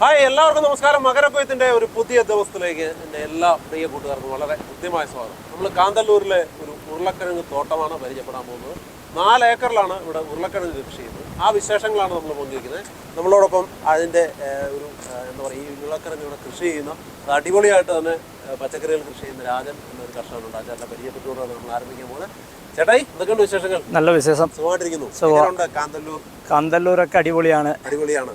Hi എല്ലാവർക്കും നമസ്കാരം. മകരക്കൊയ്ത്തിന്റെ ഒരു പുതിയ ദിവസത്തിലേക്ക് എന്റെ എല്ലാ പ്രിയ കൂട്ടുകാർക്കും വളരെ കൃത്യമായ സ്വാഗതം. നമ്മൾ കാന്തല്ലൂരിലെ ഒരു ഉരുളക്കിഴങ്ങ് തോട്ടമാണ് പരിചയപ്പെടാൻ പോകുന്നത്. നാല് ഏക്കറിലാണ് ഇവിടെ ഉരുളക്കിഴങ്ങ് കൃഷി ചെയ്യുന്നത്. ആ വിശേഷങ്ങളാണ് നമ്മൾ പങ്കുവയ്ക്കുന്നത് നമ്മളോടൊപ്പം അതിന്റെ ഒരു എന്താ പറയുക ഈ ഉരുളക്കിഴങ്ങ് ഇവിടെ കൃഷി ചെയ്യുന്ന അടിപൊളിയായിട്ട് തന്നെ പച്ചക്കറികൾ കൃഷി ചെയ്യുന്ന രാജൻ എന്നൊരു കർഷകനുണ്ട്. ആ ചേട്ടനെ പരിചയപ്പെട്ടുകൊണ്ടാണ് നമ്മൾ ആരംഭിക്കാൻ പോകുന്നത്. ചേട്ടായി എന്തൊക്കെയുണ്ട് വിശേഷങ്ങൾ? നല്ല വിശേഷം. സുഖമായിട്ടിരിക്കുന്നു. കാന്തല്ലൂർ? കാന്തല്ലൂരൊക്കെ അടിപൊളിയാണ്. അടിപൊളിയാണ്.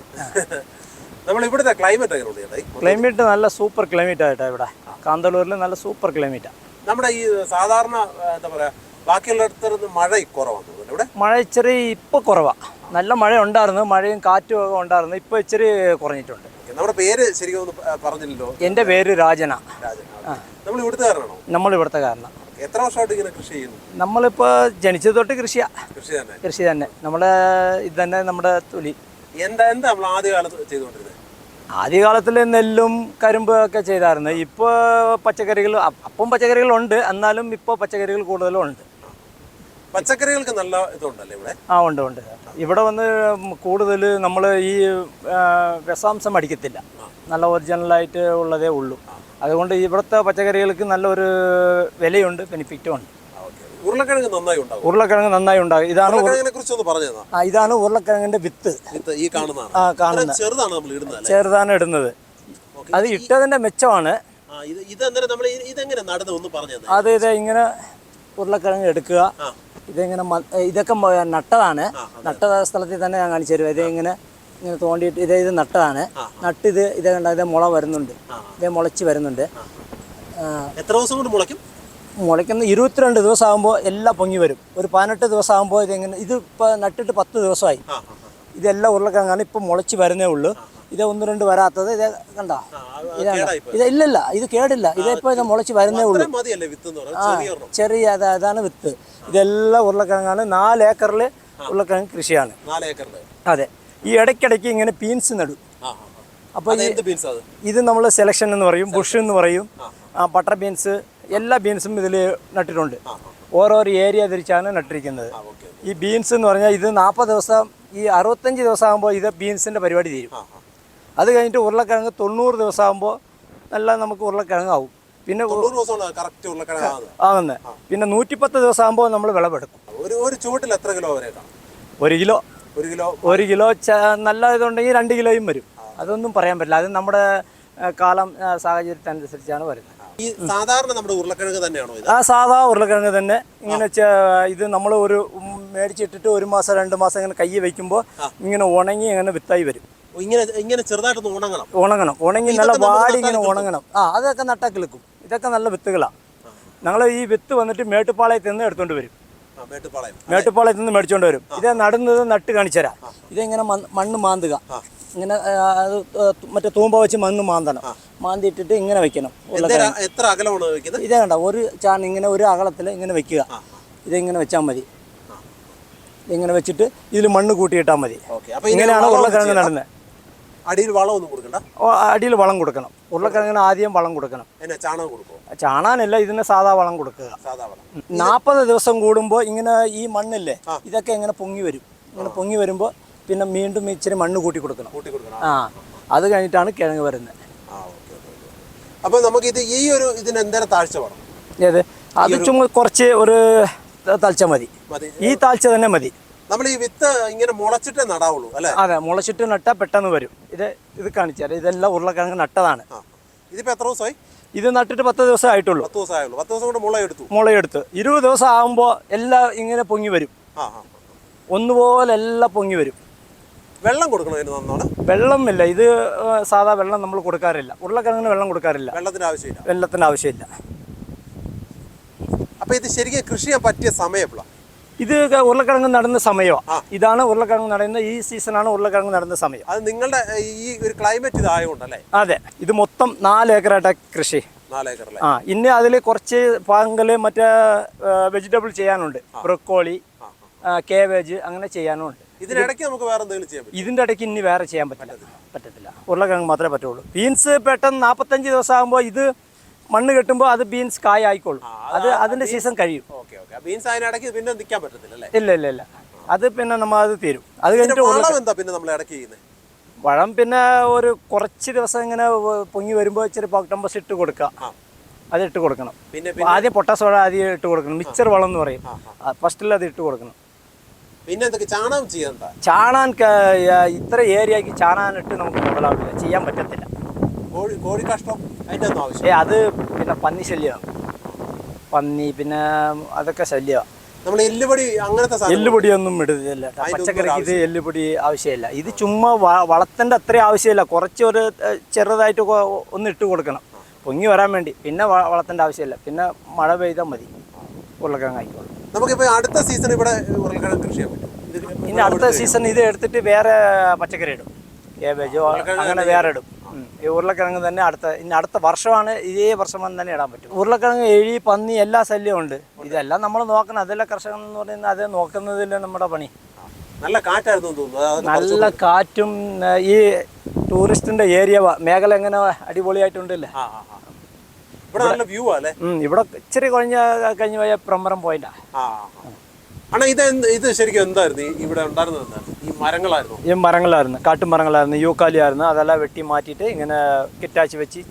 നമ്മൾ ഇവിടുത്തെ ക്ലൈമറ്റ് എങ്ങനെയുണ്ട് ക്ലൈമറ്റ് നല്ല സൂപ്പർ ക്ലൈമറ്റ് ആയിട്ടാ ഇവിടെ. കാന്തല്ലൂരിൽ നല്ല സൂപ്പർ ക്ലൈമറ്റാണ് നമ്മുടെ ഈ സാധാരണ എന്താ പറയാ ബാക്കിയുള്ളിടത്തുനിന്ന് മഴ കുറവാണ് ഇവിടെ? മഴ ഇച്ചിരി ഇപ്പോൾ കുറവാണ് നല്ല മഴ ഉണ്ടായിരുന്നു. മഴയും കാറ്റും ഒക്കെ ഉണ്ടായിരുന്നു. ഇപ്പോൾ ഇച്ചിരി കുറഞ്ഞിട്ടുണ്ട്. നമ്മുടെ പേര് ശരിക്കും ഒന്ന് പറഞ്ഞില്ലല്ലോ. എന്റെ പേര് രാജന. നമ്മൾ ഇവിടുത്തുകാരനാണോ? നമ്മൾ ഇവിടുത്തെ കാരണം എത്ര വർഷമായിട്ട് ഇങ്ങനെ കൃഷി ചെയ്യുന്നു? നമ്മളിപ്പോ ജനിച്ചത് തൊട്ട് കൃഷിയാ. കൃഷി തന്നെ. കൃഷി തന്നെ. നമ്മുടെ ഇത് തന്നെ നമ്മുടെ തൊലി. എന്താ എന്താ നമ്മൾ ആദ്യകാലത്ത് ചെയ്തുകൊണ്ടിരുന്നത്? ആദ്യകാലത്തിൽ നെല്ലും കരിമ്പ് ഒക്കെ ചെയ്തായിരുന്നു. ഇപ്പോൾ പച്ചക്കറികൾ അപ്പം പച്ചക്കറികളുണ്ട്. എന്നാലും ഇപ്പോൾ പച്ചക്കറികൾ കൂടുതലും ഉണ്ട് പച്ചക്കറികൾക്ക് നല്ല ഇതുണ്ടല്ലേ ഇവിടെ? ആ ഉണ്ട് ഉണ്ട്. ഇവിടെ വന്ന് കൂടുതൽ നമ്മൾ ഈ വിഷാംശം അടിക്കത്തില്ല. നല്ല ഒറിജിനലായിട്ട് ഉള്ളതേ ഉള്ളൂ. അതുകൊണ്ട് ഇവിടുത്തെ പച്ചക്കറികൾക്ക് നല്ലൊരു വിലയുണ്ട് ബെനിഫിറ്റും ഉണ്ട്. ഉരുളക്കിഴങ്ങ് നന്നായി ഉണ്ടാവും. ഉരുളക്കിഴങ്ങ് നന്നായി ഉണ്ടാകും. ഇതാണ് ആ, ഇതാണ് ഉരുളക്കിഴങ്ങിന്റെ വിത്ത്. ഈ കാണുന്നതാണ്. കാണുന്ന. ചെറുതാണ് നമ്മൾ ഇടുന്നത് ചെറുതാണ് ഇടുന്നത്. അത് ഇട്ടതിന്റെ മെച്ചമാണ്. അത് ഇത് ഇങ്ങനെ ഉരുളക്കിഴങ്ങ് എടുക്കുക. ഇതെങ്ങനെ ഇതൊക്കെ നട്ടതാണ്. നട്ട സ്ഥലത്തിൽ തന്നെ ഞാൻ കാണിച്ചു തരും. ഇതെങ്ങനെ ഇങ്ങനെ ഇങ്ങനെ തോണ്ടിയിട്ട് ഇത് ഇത് നട്ടതാണ്. നട്ടിത് ഇത് കണ്ട ഇത് മുള വരുന്നുണ്ട്. ഇത് മുളച്ച് വരുന്നുണ്ട്. എത്ര ദിവസം കൊണ്ട് മുളയ്ക്കും? മുളയ്ക്കുന്ന ഇരുപത്തിരണ്ട് ദിവസം ആകുമ്പോൾ എല്ലാം പൊങ്ങി വരും. ഒരു പതിനെട്ട് ദിവസം ആകുമ്പോൾ ഇതെങ്ങനെ ഇത് ഇപ്പോൾ നട്ടിട്ട് പത്ത് ദിവസമായി. ഇതെല്ലാം ഉരുളക്കിഴങ്ങാണ് ഇപ്പം മുളച്ച് വരുന്നേ ഉള്ളൂ. ഇത് ഒന്ന് രണ്ട് വരാത്തത് ഇത് കണ്ടോ? ഇതാണ്. ഇത് ഇല്ലല്ല ഇത് കേടില്ല. ഇതിപ്പോൾ ഇത് മുളച്ച് വരുന്നേ ഉള്ളൂ. ആ ചെറിയ അതാണ് വിത്ത്. ഇതെല്ലാം ഉരുളക്കിഴങ്ങാണ്. നാല് ഏക്കറിൽ ഉരുളക്കിഴങ്ങ് കൃഷിയാണ്. അതെ. ഈ ഇടയ്ക്കിടയ്ക്ക് ഇങ്ങനെ പീൻസ് നടും. അപ്പോൾ ഇത് നമ്മൾ സെലക്ഷൻ എന്ന് പറയും ബുഷ് എന്ന് പറയും ബട്ടർ ബീൻസ് എല്ലാ ബീൻസും ഇതിൽ നട്ടിട്ടുണ്ട്. ഓരോരോ ഏരിയ തിരിച്ചാണ് നട്ടിരിക്കുന്നത്. ഈ ബീൻസ് എന്ന് പറഞ്ഞാൽ ഇത് നാൽപ്പത് ദിവസം ഈ അറുപത്തഞ്ച് ദിവസം ആകുമ്പോൾ ഇത് ബീൻസിന്റെ പരിപാടി തീരും. അത് കഴിഞ്ഞിട്ട് ഉരുളക്കിഴങ്ങ് തൊണ്ണൂറ് ദിവസം ആകുമ്പോൾ നല്ല നമുക്ക് ഉരുളക്കിഴങ്ങ് ആവും പിന്നെ ആകുന്നത് പിന്നെ നൂറ്റിപ്പത്ത് ദിവസം ആകുമ്പോൾ നമ്മൾ വിളവെടുക്കും. ഒരു ചുവട്ടിൽ എത്ര കിലോ വരെ ഒരു കിലോ. ഒരു കിലോ. ഒരു കിലോ നല്ല ഇതുണ്ടെങ്കിൽ രണ്ട് കിലോയും വരും. അതൊന്നും പറയാൻ പറ്റില്ല. അത് നമ്മുടെ കാലം സാഹചര്യത്തിനനുസരിച്ചാണ് വരുന്നത്. ഈ സാധാരണ നമ്മുടെ ഉരുളക്കിഴങ്ങ് തന്നെയാണോ ഇത്? ആ സാധാ ഉരുളക്കിഴങ്ങ് തന്നെ. ഇങ്ങനെ ഇത് നമ്മൾ ഒരു മേടിച്ചിട്ടിട്ട് ഒരു മാസം രണ്ട് മാസം ഇങ്ങനെ കൈ വെക്കുമ്പോൾ ഇങ്ങനെ ഉണങ്ങി ഇങ്ങനെ വിത്തായി വരും. ഇങ്ങനെ ഇങ്ങനെ ചെറുതായിട്ടൊന്ന് ഉണങ്ങണം. ഉണങ്ങണം. ഉണങ്ങി നല്ല വാടി ഇങ്ങനെ ഉണങ്ങണം. ആ അതൊക്കെ നട്ടാക്കി എടുക്കും ഇതൊക്കെ നല്ല വിത്തുകളാണ് ഞങ്ങൾ ഈ വിത്ത് വന്നിട്ട് മേട്ടുപ്പാളയത്തിൽ നിന്ന് എടുത്തുകൊണ്ട് വരും. മേട്ടുപ്പാളയത്തിൽ നിന്ന് മേടിച്ചുകൊണ്ട് വരും. ഇത് നടുന്നത് നട്ട് കാണിച്ചുതരാം. ഇതിങ്ങനെ ഇതെങ്ങനെ മണ്ണ് മാന്തുക. ഇങ്ങനെ അത് മറ്റേ തൂമ്പ വെച്ച് മണ്ണ് മാന്തണം. മാന്തിയിട്ടിട്ട് ഇങ്ങനെ വെക്കണം. എത്ര അകലമാണ് വെക്കുന്നത്? ഇതേ കണ്ട ഒരു ചാൺ ഇങ്ങനെ ഒരു അകലത്തിൽ ഇങ്ങനെ വെക്കുക. ഇതിങ്ങനെ വെച്ചാൽ മതി. ഇങ്ങനെ വെച്ചിട്ട് ഇതിൽ മണ്ണ് കൂട്ടിയിട്ടാൽ മതി. ഇങ്ങനെയാണ് ഉരുളക്കിഴങ്ങ് നടന്നത്. അടിയിൽ ഒന്നും കൊടുക്കണ്ട? അടിയിൽ വളം കൊടുക്കണം. ഉരുളക്കിഴങ്ങിന് ആദ്യം വളം കൊടുക്കണം. ചാണകം കൊടുക്കുമോ ചാണാനല്ല ഇതിന് സാധാ വളം കൊടുക്കുക. സാധാ വളം. നാൽപ്പത് ദിവസം കൂടുമ്പോൾ ഇങ്ങനെ ഈ മണ്ണില്ലേ ഇതൊക്കെ ഇങ്ങനെ പൊങ്ങി വരും. ഇങ്ങനെ പൊങ്ങി വരുമ്പോൾ പിന്നെ വീണ്ടും ഇച്ചിരി മണ്ണ് കൂട്ടി കൊടുക്കണം. കൂട്ടി കൊടുക്കണം. ആ. അത് കഴിഞ്ഞിട്ടാണ് കിഴങ്ങ് വരുന്നത്. ആ ഓക്കെ ഓക്കെ അപ്പൊ നമുക്ക് ഇത് ഈ ഒരു ഇതിന് എന്തേരം താഴ്ച വേണം? ഏത്? അത് ചുമ്മാ കുറച്ച് ഒരു തളിച്ച മതി. ഈ താഴ്ച തന്നെ മതി. നമ്മൾ ഈ വിത്ത് ഇങ്ങനെ മുളച്ചിട്ട് നടാവുള്ളൂ അല്ലേ? അതെ മുളച്ചിട്ട് നട്ടാൽ പെട്ടെന്ന് വരും. ഇത് ഇത് കാണിച്ചാൽ ഇതെല്ലാം ഉരുളക്കിഴങ്ങ് നട്ടതാണ്. ഇതിപ്പോൾ ഇതിപ്പോ എത്ര ദിവസമായി? ഇത് നട്ടിട്ട് പത്ത് ദിവസം ആയിട്ടുള്ളൂ. പത്ത് ദിവസം ആയുള്ളൂ. പത്ത് ദിവസം കൊണ്ട് മുളയെടുത്തു മുളയെടുത്ത്. ഇരുപത് ദിവസം ആകുമ്പോൾ എല്ലാം ഇങ്ങനെ പൊങ്ങി വരും. ഒന്നുപോലെ എല്ലാം പൊങ്ങി വരും. വെള്ളം കൊടുക്കണം വെള്ളം ഇല്ല വെള്ളമില്ല. ഇത് സാധാ വെള്ളം നമ്മൾ കൊടുക്കാറില്ല. ഉരുളക്കിഴങ്ങിന് വെള്ളം കൊടുക്കാറില്ല. വെള്ളത്തിന് ആവശ്യമില്ല വെള്ളത്തിന് ആവശ്യമില്ല. അപ്പൊ ഇത് ശരിക്കും കൃഷി ചെയ്യാൻ പറ്റിയ സമയം എപ്പോഴാ ഇത് ഉരുളക്കിഴങ്ങ് നടുന്ന സമയമാണ് ഇതാണ് ഉരുളക്കിഴങ്ങ് നടുന്ന ഈ സീസണാണ് ഉരുളക്കിഴങ്ങ് നടുന്ന സമയം. അത് നിങ്ങളുടെ ഈ ഒരു ക്ലൈമറ്റ് ഇതായതുകൊണ്ടല്ലേ അതെ. ഇത് മൊത്തം നാല് ഏക്കറായിട്ട് കൃഷി. ആ ഇനി അതിൽ കുറച്ച് പാങ്കൽ മറ്റേ വെജിറ്റബിൾ ചെയ്യാനുണ്ട്. ബ്രൊക്കോളി കേവേജ് അങ്ങനെ ചെയ്യാനും ഉണ്ട് ഇതിനിടയ്ക്ക് നമുക്ക് വേറെ എന്തെങ്കിലും ചെയ്യാൻ പറ്റും. ഇതിന്റെ ഇടയ്ക്ക് ഇനി വേറെ ചെയ്യാൻ പറ്റില്ല. പറ്റത്തില്ല. ഉരുളക്കിഴങ്ങ് മാത്രമേ പറ്റുള്ളൂ. ബീൻസ് പെട്ടെന്ന് നാൽപ്പത്തഞ്ച് ദിവസം ആകുമ്പോൾ ഇത് മണ്ണ് കെട്ടുമ്പോൾ അത് ബീൻസ് കായ ആയിക്കോളും. അത് അതിന്റെ സീസൺ കഴിയും. ബീൻസ് അതിനിടയ്ക്ക് പിന്നെ നിൽക്കാൻ പറ്റത്തില്ല ഇല്ല ഇല്ല ഇല്ല. അത് പിന്നെ നമ്മൾ അത് തീരും. അത് കഴിഞ്ഞിട്ട് വളം എന്താ പിന്നെ നമ്മൾ ഇടയ്ക്ക് ചെയ്യുന്നത് വളം പിന്നെ ഒരു കുറച്ച് ദിവസം ഇങ്ങനെ പൊങ്ങി വരുമ്പോൾ ഇച്ചിരി പോക്ടംബസ് ഇട്ട് കൊടുക്കുക. അത് ഇട്ട് കൊടുക്കണം. പിന്നെ ആദ്യം പൊട്ടാസ് വളം ആദ്യം ഇട്ട് കൊടുക്കണം. മിക്സർ വളം എന്ന് പറയും. ഫസ്റ്റിൽ അത് ഇട്ട് കൊടുക്കണം. പിന്നെ എന്തൊക്കെ ചാണകം ചെയ്യണ്ട ചാണാൻ ഇത്ര ഏരിയക്ക് ചാണാനിട്ട് നമുക്ക് മുതലാവില്ല. ചെയ്യാൻ പറ്റത്തില്ല. കോഴി കോഴി കഷ്ടം അതിന്റെ ഒന്നും ആവശ്യം ഏ അത് പിന്നെ പന്നി ശല്യമാണ്. പന്നി പിന്നെ അതൊക്കെ ശല്യമാണ് നമ്മൾ എല്ലുപൊടി അങ്ങനത്തെ എല്ലുപൊടിയൊന്നും ഇടുന്നില്ല പച്ചക്കറിക്ക് ഇത് എല്ലുപൊടി ആവശ്യമില്ല. ഇത് ചുമ്മാ വ- വളത്തിന്റെ അത്രയും ആവശ്യമില്ല. കുറച്ച് ഒരു ചെറുതായിട്ട് ഒന്ന് ഇട്ട് കൊടുക്കണം. പൊങ്ങി വരാൻ വേണ്ടി. പിന്നെ വ- വളത്തിന്റെ ആവശ്യമില്ല. പിന്നെ മഴ പെയ്താൽ മതി. ഉരുളക്കിഴങ്ങ് ആയിക്കോളും. നമുക്കിപ്പോ അടുത്ത സീസൺ ഇവിടെ ഉരുളക്കിഴങ്ങ് കൃഷി ചെയ്യാൻ പറ്റും. ഇനി അടുത്ത സീസൺ ഇത് എടുത്തിട്ട് വേറെ പച്ചക്കറി ഇടും. കേബേജോ അങ്ങനെ വേറെ ഇടും. ഈ ഉരുളക്കിഴങ്ങ് തന്നെ അടുത്ത ഇനി അടുത്ത വർഷമാണ് ഇതേ വർഷം തന്നെ ഇടാൻ പറ്റും. ഉരുളക്കിഴങ്ങ് എഴി പന്നി എല്ലാ ശല്യവും ഉണ്ട്. ഇതെല്ലാം നമ്മൾ നോക്കണം. അതെല്ലാം കർഷകൻ എന്ന് പറയുന്നത് അത് നോക്കുന്നതില്ല നമ്മുടെ പണി. നല്ല കാറ്റായിരുന്നു എന്ന് തോന്നുന്നു. നല്ല കാറ്റും ഈ ടൂറിസ്റ്റിന്റെ ഏരിയ മേഖല എങ്ങനെ അടിപൊളിയായിട്ടുണ്ടല്ലേ. ഇവിടെ നല്ല വ്യൂ അല്ലേ? ഇവിടെ ഇച്ചിരി കഴിഞ്ഞ കഴിഞ്ഞ് പോയ പ്രമ്പരം പോയിന്റാ. ഇത് ഇത് ശരിക്കും എന്തായിരുന്നു? ഈ- ഇവിടെ ഉണ്ടായിരുന്നത് ഈ മരങ്ങളായിരുന്നു. ഈ മരങ്ങളായിരുന്നു കാട്ടുമരങ്ങളായിരുന്നു യൂക്കാലിയായിരുന്നു. അതെല്ലാം വെട്ടി മാറ്റിയിട്ട് ഇങ്ങനെ കിറ്റാച്ച് വെച്ച്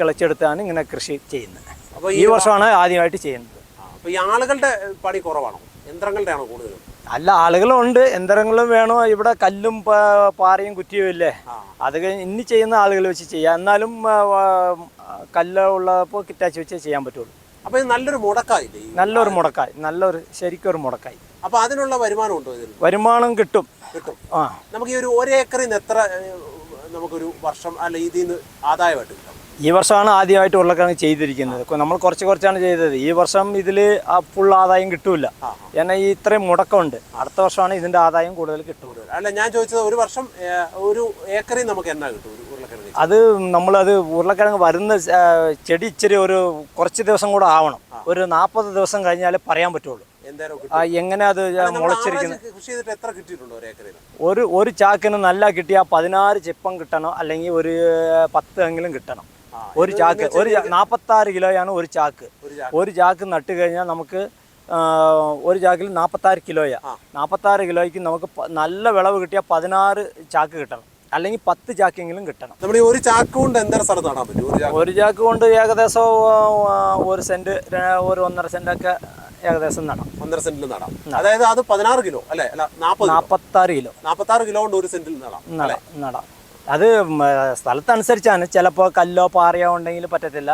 കിളച്ചെടുത്താണ് ഇങ്ങനെ കൃഷി ചെയ്യുന്നത്. അപ്പൊ ഈ വർഷമാണ് ആദ്യമായിട്ട് ചെയ്യുന്നത്. അപ്പൊ ഈ ആളുകളുടെ പണി കുറവാണോ? യന്ത്രങ്ങളുടെ ആണോ കൂടുതലും? അല്ല ആളുകളുണ്ട്. യന്ത്രങ്ങളും വേണോ? ഇവിടെ കല്ലും പാറയും കുറ്റിയും ഇല്ലേ. അത് ഇനി ചെയ്യുന്ന ആളുകൾ വെച്ച് ചെയ്യാം. എന്നാലും കല്ല് ഉള്ളപ്പോൾ കിറ്റാച്ച് വെച്ചേ ചെയ്യാൻ പറ്റുള്ളൂ. അപ്പൊ ഇത് നല്ലൊരു മുടക്കായി നല്ലൊരു മുടക്കായി. നല്ലൊരു ശരിക്കും ഒരു മുടക്കായി. അപ്പൊ അതിനുള്ള വരുമാനം ഉണ്ടോ ഇതിൽ വരുമാനം കിട്ടും. കിട്ടും. ആ. നമുക്ക് ഈ ഒരു ഒരേക്കറിന് എത്ര നമുക്കൊരു വർഷം അല്ല ഇതിൽ നിന്ന് ആദായമായിട്ട് കിട്ടും? ഈ വർഷമാണ് ആദ്യമായിട്ട് ഉരുളക്കിഴങ്ങ് ചെയ്തിരിക്കുന്നത്. നമ്മൾ കുറച്ച് കുറച്ചാണ് ചെയ്തത്. ഈ വർഷം ഇതിൽ ഫുൾ ആദായം കിട്ടൂല. എന്നാൽ ഈ ഇത്രയും മുടക്കമുണ്ട്. അടുത്ത വർഷമാണ് ഇതിന്റെ ആദായം കൂടുതൽ കിട്ടുക അല്ല ഞാൻ ചോദിച്ചത് ഒരു വർഷം ഒരു ഏക്കറിൽ നമുക്ക് എന്നാ കിട്ടും ഉരുളക്കിഴങ്ങ് അത് നമ്മളത് ഉരുളക്കിഴങ്ങ് വരുന്ന ചെടി ഇച്ചിരി ഒരു കുറച്ച് ദിവസം കൂടെ ആവണം. ഒരു നാൽപ്പത് ദിവസം കഴിഞ്ഞാലേ പറയാൻ പറ്റുള്ളൂ. കിട്ടും. എങ്ങനെ അത് മുളച്ചിരിക്കുന്നത് ആവറേജ് കൃഷി ചെയ്തിട്ട് എത്ര കിട്ടിയിട്ടുണ്ട് ഒരു ഒരു ഒരു ചാക്കിന് നല്ല കിട്ടിയാൽ പതിനാറ് ചിപ്പം കിട്ടണം. അല്ലെങ്കിൽ ഒരു പത്ത് എങ്കിലും കിട്ടണം. ഒരു ചാക്ക് ഒരു നാൽപ്പത്താറ് കിലോയാണ് ഒരു ചാക്ക്. ഒരു ചാക്ക്. നട്ട് കഴിഞ്ഞാൽ നമുക്ക് ഒരു ചാക്കിൽ നാൽപ്പത്താറ് കിലോയാ. നാൽപ്പത്താറ് കിലോയ്ക്ക് നമുക്ക് നല്ല വിളവ് കിട്ടിയാൽ പതിനാറ് ചാക്ക് കിട്ടണം. അല്ലെങ്കിൽ പത്ത് ചാക്കെങ്കിലും കിട്ടണം. നമ്മുടെ ഒരു ചാക്ക് കൊണ്ട് എന്തേരം സ്ഥലത്ത് നടാൻ പറ്റും? ഒരു ചാക്ക്. കൊണ്ട് ഏകദേശം ഒരു സെന്റ് ഒരു ഒന്നര സെന്റൊക്കെ ഏകദേശം നടാം. ഒന്നര സെന്റിൽ നടാം. അതായത് അത് പതിനാറ് കിലോ അല്ലെ? അല്ല നാൽപ്പത് നാൽപ്പത്താറ് കിലോ. നാൽപ്പത്താറ് കിലോ കൊണ്ട് ഒരു സെന്റിൽ നടാം നടാം നടാം. അത് സ്ഥലത്തനുസരിച്ചാണ്. ചിലപ്പോൾ കല്ലോ പാറയോ ഉണ്ടെങ്കിൽ പറ്റത്തില്ല.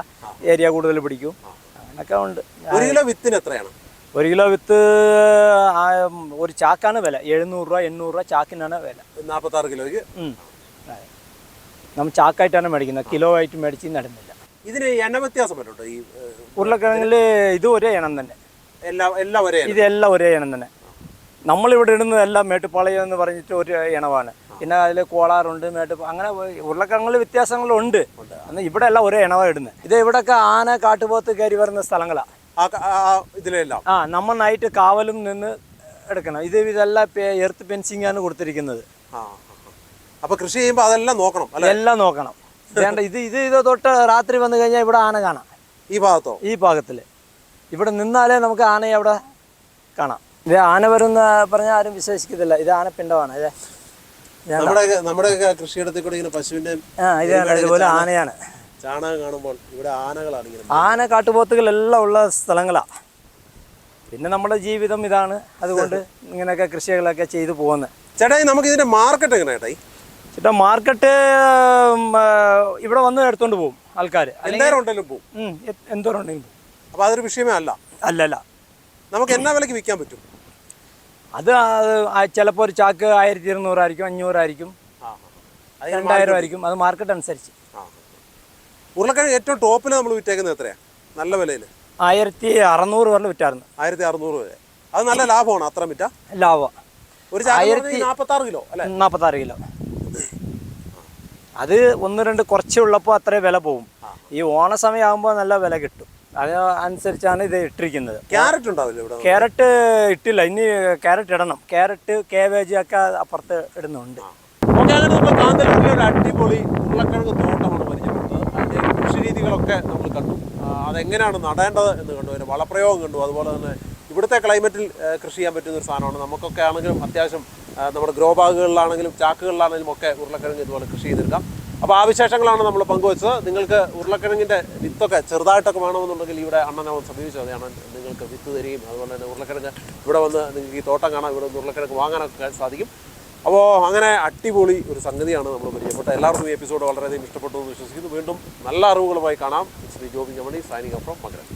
ഏരിയ കൂടുതൽ പിടിക്കും. അങ്ങനെയൊക്കെ ഉണ്ട്. ഒരു കിലോ വിത്തിന് എത്രയാണ്? ഒരു കിലോ വിത്ത് ഒരു ചാക്കാണ് വില. എഴുന്നൂറ് രൂപ എണ്ണൂറ് രൂപ ചാക്കിനാണ് വില. നാൽപ്പത്താറ് കിലോയ്ക്ക്. നമ്മൾ ചാക്കായിട്ടാണ് മേടിക്കുന്നത്. കിലോ ആയിട്ട് മേടിച്ച് നടന്നില്ല. ഇതിന് എണ്ണ വ്യത്യാസം പറ്റുണ്ടോ ഈ ഉരുളക്കിഴങ്ങിൽ ഇത് ഒരേ ഇനം തന്നെ. എല്ലാ എല്ലാം ഒരേ. ഇതെല്ലാം ഒരേ ഇനം തന്നെ. നമ്മളിവിടെ ഇടുന്നതെല്ലാം മേട്ടുപ്പാളയം എന്ന് പറഞ്ഞിട്ട് ഒരു ഇനമാണ് പിന്നെ അതിൽ കോളാറുണ്ട് മേട്ട് അങ്ങനെ ഉരുളക്കിഴങ്ങിൽ വ്യത്യാസങ്ങളുണ്ട്. അന്ന് ഇവിടെ എല്ലാം ഒരേ ഇണവ ഇടുന്നത് ഇത് ഇവിടെയൊക്കെ ആന കാട്ടുപോത്ത് കയറി വരുന്ന സ്ഥലങ്ങളാണ് ആ ഇതിലെല്ലാം? നമ്മൾ നൈറ്റ് കാവലും നിന്ന് എടുക്കണം. ഇത് ഇതെല്ലാം എർത്ത് ഫെൻസിങ് ആണ് കൊടുത്തിരിക്കുന്നത്. അപ്പൊ കൃഷി ചെയ്യുമ്പോൾ അതെല്ലാം നോക്കണം എല്ലാം നോക്കണം. വേണ്ട ഇത് ഇത് ഇത് തൊട്ട് രാത്രി വന്നു കഴിഞ്ഞാൽ ഇവിടെ ആന കാണാം. ഈ ഭാഗത്തോ? ഈ ഭാഗത്തിൽ ഇവിടെ നിന്നാലേ നമുക്ക് ആനയെ അവിടെ കാണാം. ഇത് ആന വരുന്ന പറഞ്ഞാൽ ആരും വിശ്വസിക്കത്തില്ല. ഇത് ആനപ്പിണ്ടമാണ് അല്ലേ. നമ്മുടെ നമ്മുടെ കൃഷിയിടത്തിൽ കൂടെ ഇങ്ങനെ പശുവിന്റെ ഇതുപോലെ ആനയാണ്. ചാണകം കാണുമ്പോൾ ഇവിടെ ആനകളാണ് ഇങ്ങനെ ആന കാട്ടുപോത്തുകളെല്ലാം ഉള്ള സ്ഥലങ്ങളാ. പിന്നെ നമ്മുടെ ജീവിതം ഇതാണ്. അതുകൊണ്ട് ഇങ്ങനെയൊക്കെ കൃഷികളൊക്കെ ചെയ്തു പോകുന്നത് ചേട്ടായി നമുക്ക് ഇതിന്റെ മാർക്കറ്റ് എങ്ങനെ ചേട്ടായി ചേട്ടാ മാർക്കറ്റ് ഇവിടെ വന്ന് എടുത്തോണ്ട് പോകും ആൾക്കാർ എന്തായാലും ഉണ്ടെങ്കിലും പോകും. എന്തോരം ഉണ്ടെങ്കിലും പോകും. അപ്പൊ അതൊരു വിഷയമേ അല്ല. അല്ലല്ല. നമുക്ക് എന്നാ വിലക്ക് വിൽക്കാൻ പറ്റും? അത് ചിലപ്പോൾ ഒരു ചാക്ക് ആയിരത്തി ഇരുന്നൂറായിരിക്കും അഞ്ഞൂറായിരിക്കും രണ്ടായിരം ആയിരിക്കും അത് മാർക്കറ്റ് അനുസരിച്ച്. ഉരുളക്കിഴങ്ങ് ഏറ്റവും ടോപ്പിൽ നമ്മൾ വിറ്റേക്കുന്നത് എത്രയാ? നല്ല വിലയിൽ ആയിരത്തി അറുന്നൂറ് വരെ വിറ്റായിരുന്നു. ആയിരത്തി അറുന്നൂറ് വരെ. അത് നല്ല ലാഭമാണ് അത്ര വിറ്റ? ലാഭം. ഒരു ചാക്ക് നാൽപ്പത്തി ആറ് കിലോ അല്ലെ? നാൽപ്പത്താറ് കിലോ. അത് ഒന്ന് രണ്ട് കുറച്ച് ഉള്ളപ്പോൾ അത്രേ വില പോകും ഈ ഓണ സമയമാകുമ്പോൾ നല്ല വില കിട്ടും. അത് അനുസരിച്ചാണ് ഇത് ഇട്ടിരിക്കുന്നത്. ക്യാരറ്റ് ഉണ്ടാവില്ല ഇവിടെ? ക്യാരറ്റ് ഇട്ടില്ല. ഇനി ക്യാരറ്റ് ഇടണം. ക്യാരറ്റ് കേബേജ് ഒക്കെ അപ്പുറത്ത് ഇടുന്നുണ്ട്. ഓക്കെ അങ്ങനെ നമ്മൾ കാന്തല്ലൂരിലെ ഒരു അടിപൊളി ഉരുളക്കിഴങ്ങ് തോട്ടമാണ് പരിചയപ്പെട്ടത് അതിന്റെ കൃഷി രീതികളൊക്കെ നമ്മൾ കണ്ടു. അതെങ്ങനെയാണ് നടേണ്ടത് എന്ന് കണ്ടു. അതിന്റെ വളപ്രയോഗം കണ്ടു. അതുപോലെ തന്നെ ഇവിടുത്തെ ക്ലൈമറ്റിൽ കൃഷി ചെയ്യാൻ പറ്റുന്ന ഒരു സാധനമാണ്. നമുക്കൊക്കെ ആണെങ്കിലും അത്യാവശ്യം നമ്മുടെ ഗ്രോ ബാഗുകളിലാണെങ്കിലും ചാക്കുകളിലാണെങ്കിലും ഒക്കെ ഉരുളക്കിഴങ്ങ് ഇതുപോലെ കൃഷി ചെയ്തെടുക്കാം. അപ്പോൾ ആ വിശേഷങ്ങളാണ് നമ്മൾ പങ്കുവച്ചത്. നിങ്ങൾക്ക് ഉരുളക്കിഴങ്ങിന്റെ വിത്തൊക്കെ ചെറുതായിട്ടൊക്കെ വേണമെന്നുണ്ടെങ്കിൽ ഇവിടെ അണ്ണനെ ഒന്ന് സമീപിച്ചത് അണ്ണൻ നിങ്ങൾക്ക് വിത്ത് തരികയും അതുപോലെ തന്നെ ഉരുളക്കിഴങ്ങ് ഇവിടെ വന്ന് നിങ്ങൾക്ക് ഈ തോട്ടം കാണാം. ഇവിടെ ഉരുളക്കിഴങ്ങ് വാങ്ങാനൊക്കെ സാധിക്കും. അപ്പോൾ അങ്ങനെ അടിപൊളി ഒരു സംഗതിയാണ് നമ്മൾ പരിചയപ്പെട്ട എല്ലാവർക്കും ഈ എപ്പിസോഡ് വളരെയധികം ഇഷ്ടപ്പെട്ടു എന്ന് വിശ്വസിക്കുന്നു. വീണ്ടും നല്ല അറിവുകളുമായി കാണാം. ശ്രീ ജോബി ജമണി സൈനിക ഫ്രോം മകരം.